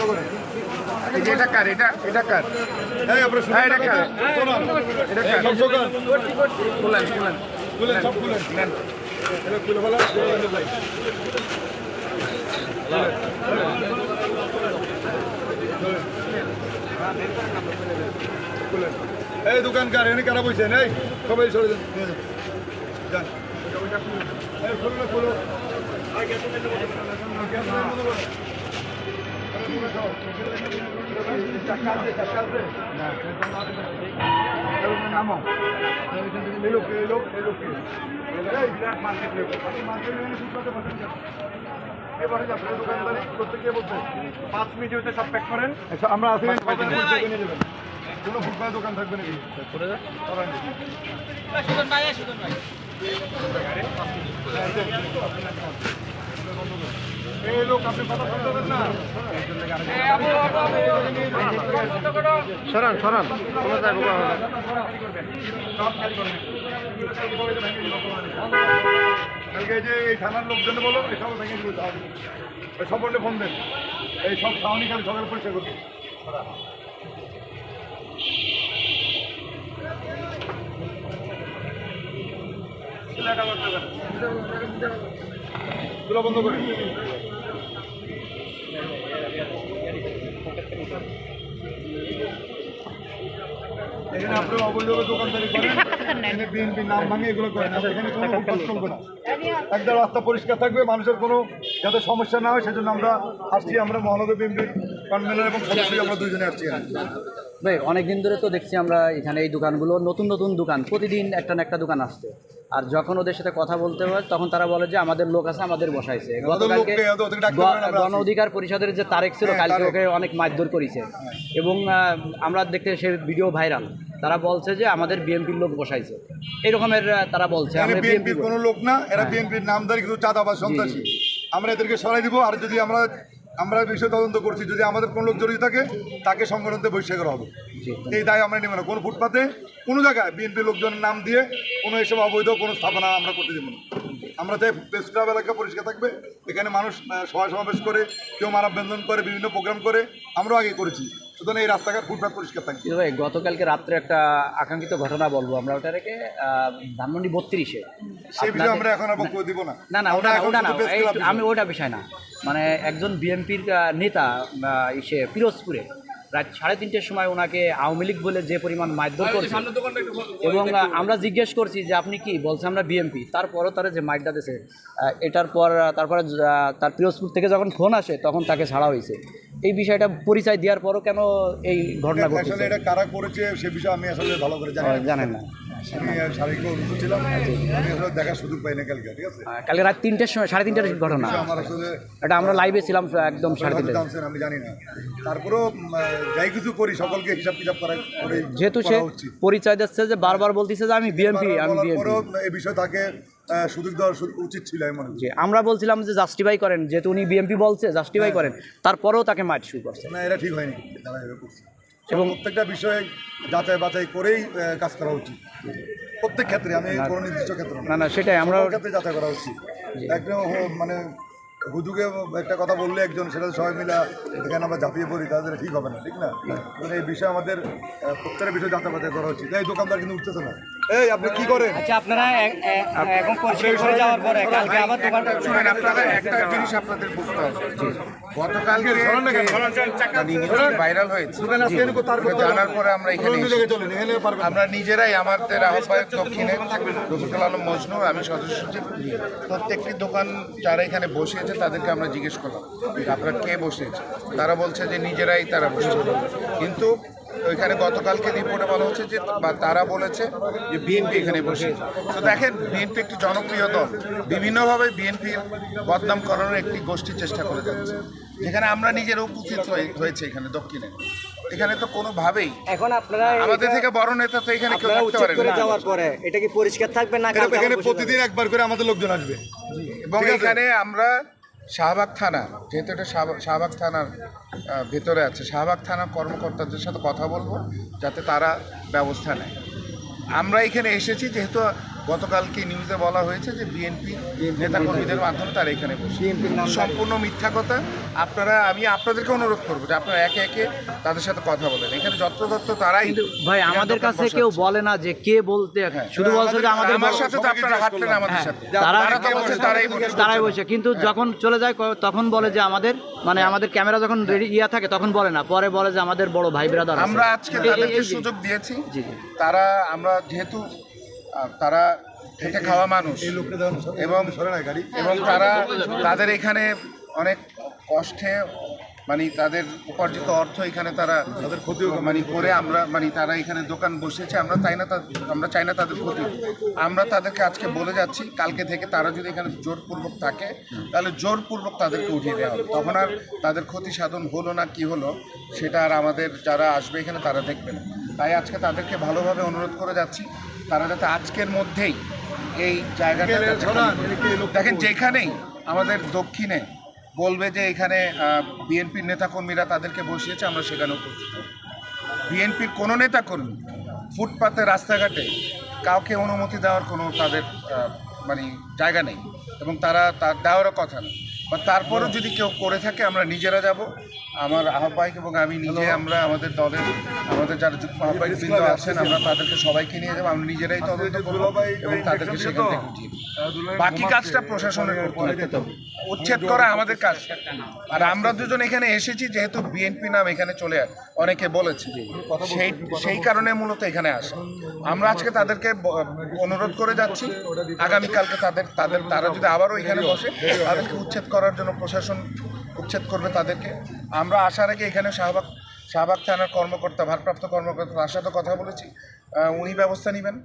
করে এটা কার? এটা এটা কার? হ্যাঁ, এটা কার? এটা সব খুলেন খুলেন খুলেন সব খুলেন খুলে ফেলা খুলেন এই দোকানকার এনে কারা বলছেন এই সবাই সরে যান যান। এই লোক মার্কেট বসেন করতে গিয়ে পাঁচ মিনিট আমরা আসি নিয়ে যাবেন কোনো ফুটপাতে দোকান থাকবে নাকি? এই লোক আপনি কথা শুনতে না। সরান সরান। কোনো। কালকে এই যে এই থানার লোকজন বলো এই সব ভেঙে সব বললে ফোন দেন। এই সব ছাউনি খালি সকাল পরিষ্কার করতে বন্ধ করে। এখানে দোকানদারি নাম এগুলো করেন এখানে কোনো না। একদম রাস্তা পরিষ্কার থাকবে, মানুষের কোনো যাতে সমস্যা না হয়, সেজন্য আমরা আসছি, আমরা মহানগর বিএনপি কনভেনর এবং সদস্য আমরা দুজনে আসছি ভাই অনেক দিন ধরে তো দেখছি আমরা এখানে এই দোকানগুলো নতুন নতুন দোকান প্রতিদিন একটা না একটা দোকান আসছে। আর যখন ওদের সাথে কথা বলতে হয় তখন তারা বলে যে আমাদের লোক আছে আমাদের বসাইছে। গণ অধিকার পরিষদের যে তারেক ছিল হ্যাঁ, কালকে ওকে অনেক মারধর করেছে। এবং আমরা দেখতে সে ভিডিও ভাইরাল। তারা বলছে যে আমাদের বিএনপির লোক বসাইছে। এরকমের তারা বলছে বিএনপির কোনো লোক না এরা হ্যাঁ। বিএনপির নামদারি কিন্তু চাঁদাবাজ সন্ত্রাসী। আমরা এদেরকে সরাই দিব আর যদি আমরা আমরা বিষয় তদন্ত করছি যদি আমাদের কোনো লোক জড়িত থাকে তাকে সংগঠনতে বহিষ্কার করা হবে। এই দায় আমরা নেব না। কোনো ফুটপাতে কোনো জায়গায় বিএনপি লোকজনের নাম দিয়ে কোনো এসব অবৈধ কোনো স্থাপনা আমরা করতে দেবো না। আমরা চাই প্রেস ক্লাব এলাকা পরিষ্কার থাকবে। এখানে মানুষ সভা সমাবেশ করে কেউ মানববন্ধন করে বিভিন্ন প্রোগ্রাম করে। আমরাও আগে করেছি। সুতরাং এই রাস্তাঘাট ফুটপাত পরিষ্কার থাকবে। ভাই গতকালকে রাত্রে একটা আকাঙ্ক্ষিত ঘটনা বলব আমরা। ওটা রেখে ধানমন্ডি বত্রিশে। সেই বিষয়ে আমরা এখন আর বক্তব্য দিব না। না না ওটা ওটা না আমি ওটা বিষয় না। মানে একজন বিএনপির নেতা ইসে পিরোজপুরে। রাত সাড়ে তিনটের সময় ওনাকে আওয়ামী লীগ বলে যে পরিমাণ মারধর করছে। এবং আমরা জিজ্ঞেস করছি যে আপনি কি? বলছে আমরা বিএমপি তারপরও তারা যে মাইটটা দিয়েছে এটার পর তারপরে তার পিরোজপুর থেকে যখন ফোন আসে তখন তাকে ছাড়া হয়েছে। এই বিষয়টা পরিচয় দেওয়ার পরও কেন এই ঘটনা আসলে ঘটেছে? এটা কারা করেছে সে বিষয়ে আমি আসলে ভালো করে জানি জানেন না। শারীরিক অসুস্থ ছিলাম আমি আসলে দেখার সুযোগ পাই না কালকে ঠিক আছে? কালকে রাত তিনটের সময় সাড়ে তিনটের ঘটনা। আমার আসলে এটা আমরা লাইভে ছিলাম একদম সাড়ে তিনটে আমি জানি না। তারপরেও যাই কিছু করি সকলকে হিসাব কিতাব করা যেহেতু সে পরিচয় দিচ্ছে যে বারবার বলতেছে যে আমি বিএনপি আমি এই বিষয় তাকে আহ, সুযোগ দেওয়া উচিত ছিল আমি মনে আমরা বলছিলাম যে জাস্টিফাই করেন যেহেতু উনি বিএনপি বলছে জাস্টিফাই করেন। তারপরেও তাকে মার শুরু করছে। না এটা ঠিক হয়নি এবং প্রত্যেকটা বিষয়ে যাচাই বাছাই করেই কাজ করা উচিত। প্রত্যেক ক্ষেত্রে আমি কোনো নির্দিষ্ট ক্ষেত্রে না। না সেটাই আমরা ক্ষেত্রে যাচাই করা উচিত। একদম মানে হুদুকে একটা কথা বললে একজন সেটা সবাই মিলে এখানে আমরা ঝাঁপিয়ে পড়ি তাদের ঠিক হবে না ঠিক না? মানে এই বিষয়ে আমাদের প্রত্যেকটা বিষয়ে যাচাই বাছাই করা উচিত। এই দোকানদার কিন্তু উঠতেছে না। এই আপনি কি করেন? আচ্ছা আপনারা এখন পরিষ্কার করে যাওয়ার পরে কালকে আবার দোকানটা শুনেন আপনারা একটা জিনিস আপনাদের বুঝতে হবে। গতকালকে ভাইরাল হয়েছে। দোকানে জানার পরে আমরা এখানে। আমরা নিজেরাই আমাদের আহ্বায়ক দক্ষিণে রফিকুল আলম মজনু আমি সদস্য সচিব। প্রত্যেকটি দোকান যারা এখানে বসেছে তাদেরকে আমরা জিজ্ঞেস করলাম আপনারা কে বসেছে তারা বলছে যে নিজেরাই তারা বসেছে কিন্তু ওইখানে গতকালকে রিপোর্টে বলা হচ্ছে যে বা তারা বলেছে যে বিএনপি এখানে বসে তো দেখেন বিএনপি একটি জনপ্রিয় দল। বিভিন্নভাবে বিএনপির বদনাম করানোর একটি গোষ্ঠী চেষ্টা করে যাচ্ছে। যেখানে আমরা নিজেরা উপস্থিত হয়ে- হয়েছে এখানে দক্ষিণে। এখানে তো কোনোভাবেই। এখন আপনারা আমাদের থেকে বড় নেতা তো এখানে কেউ থাকতে পারে না। যাওয়ার পরে এটা কি পরিষ্কার থাকবে না এখানে প্রতিদিন একবার করে আমাদের লোকজন আসবে। এবং এখানে আমরা শাহবাগ থানা, যেহেতু এটা শাহবাগ- থানার ভেতরে আছে, শাহবাগ থানার কর্মকর্তাদের সাথে কথা বলব যাতে তারা ব্যবস্থা নেয়। আমরা এখানে এসেছি যেহেতু গতকালকে নিউজে বলা হয়েছে যে বিএনপি নেতাকর্মীদের মাধ্যমে তারা এখানে বসে। সম্পূর্ণ মিথ্যা কথা। আপনারা আমি আপনাদেরকে অনুরোধ করব যে আপনারা একে একে তাদের সাথে কথা বলেন। এখানে যত্রতত্র তারাই কিন্তু ভাই আমাদের কাছে কেউ বলে না যে কে বলতে শুধু বলছে যে আমাদের আমার সাথে তো আপনারা হাঁটলেন আমাদের হ্যাঁ, সাথে। তারাই বসে তারাই বসে কিন্তু যখন চলে যায় তখন বলে যে আমাদের মানে আমাদের ক্যামেরা যখন রেডি ইয়া থাকে তখন বলে না। পরে বলে যে আমাদের বড় ভাই ব্রাদার আমরা আজকে তাদেরকে সুযোগ দিয়েছি। তারা আমরা যেহেতু তারা খেটে খাওয়া মানুষ। এবং এবং তারা তাদের এখানে অনেক কষ্টে মানে তাদের উপার্জিত অর্থ এখানে তারা তাদের ক্ষতি মানে করে আমরা মানে তারা এখানে দোকান বসেছে আমরা চাই না আমরা চাই না তাদের ক্ষতি আমরা তাদেরকে আজকে বলে যাচ্ছি, কালকে থেকে তারা যদি এখানে জোরপূর্বক থাকে, তাহলে জোরপূর্বক তাদেরকে উঠিয়ে দেওয়া হবে। তখন আর তাদের ক্ষতি সাধন হলো না, কি হলো, সেটা আর আমাদের যারা আসবে এখানে তারা দেখবে না। তাই আজকে তাদেরকে ভালোভাবে অনুরোধ করে যাচ্ছি। তারা যাতে আজকের মধ্যেই এই জায়গাটা দেখেন যেখানেই আমাদের দক্ষিণে বলবে যে এখানে বিএনপির নেতাকর্মীরা তাদেরকে বসিয়েছে আমরা সেখানে উপস্থিত। বিএনপির কোনো নেতাকর্মী ফুটপাতে রাস্তাঘাটে কাউকে অনুমতি দেওয়ার কোনো তাদের মানে জায়গা নেই। এবং তারা তার দেওয়ারও কথা না বা তারপরও যদি কেউ করে থাকে আমরা নিজেরা যাব। আমার আহ্বায়ক এবং আমি নিজে আমরা আমাদের দলের আমাদের যারা আহ্বায়ক বৃন্দ আছেন আমরা তাদেরকে সবাইকে নিয়ে যাব আমরা নিজেরাই তদন্ত করব এবং তাদেরকে সেখান থেকে উঠিয়ে বাকি কাজটা প্রশাসনের করতে হবে। উচ্ছেদ করা আমাদের কাজ। আর আমরা দুজন এখানে এসেছি যেহেতু বিএনপি নাম এখানে চলে আস- অনেকে বলেছে। সেই সেই কারণে মূলত এখানে আসা। আমরা আজকে তাদেরকে অনুরোধ করে যাচ্ছি। আগামীকালকে তাদের তাদের তারা যদি আবারও এখানে বসে তাদেরকে উচ্ছেদ করার জন্য প্রশাসন উচ্ছেদ করবে তাদেরকে। আমরা আসার আগে এখানে শাহবাগ শাহবাগ থানার কর্মকর্তা, ভারপ্রাপ্ত কর্মকর্তা তার সাথে কথা বলেছি। উনি ব্যবস্থা নেবেন।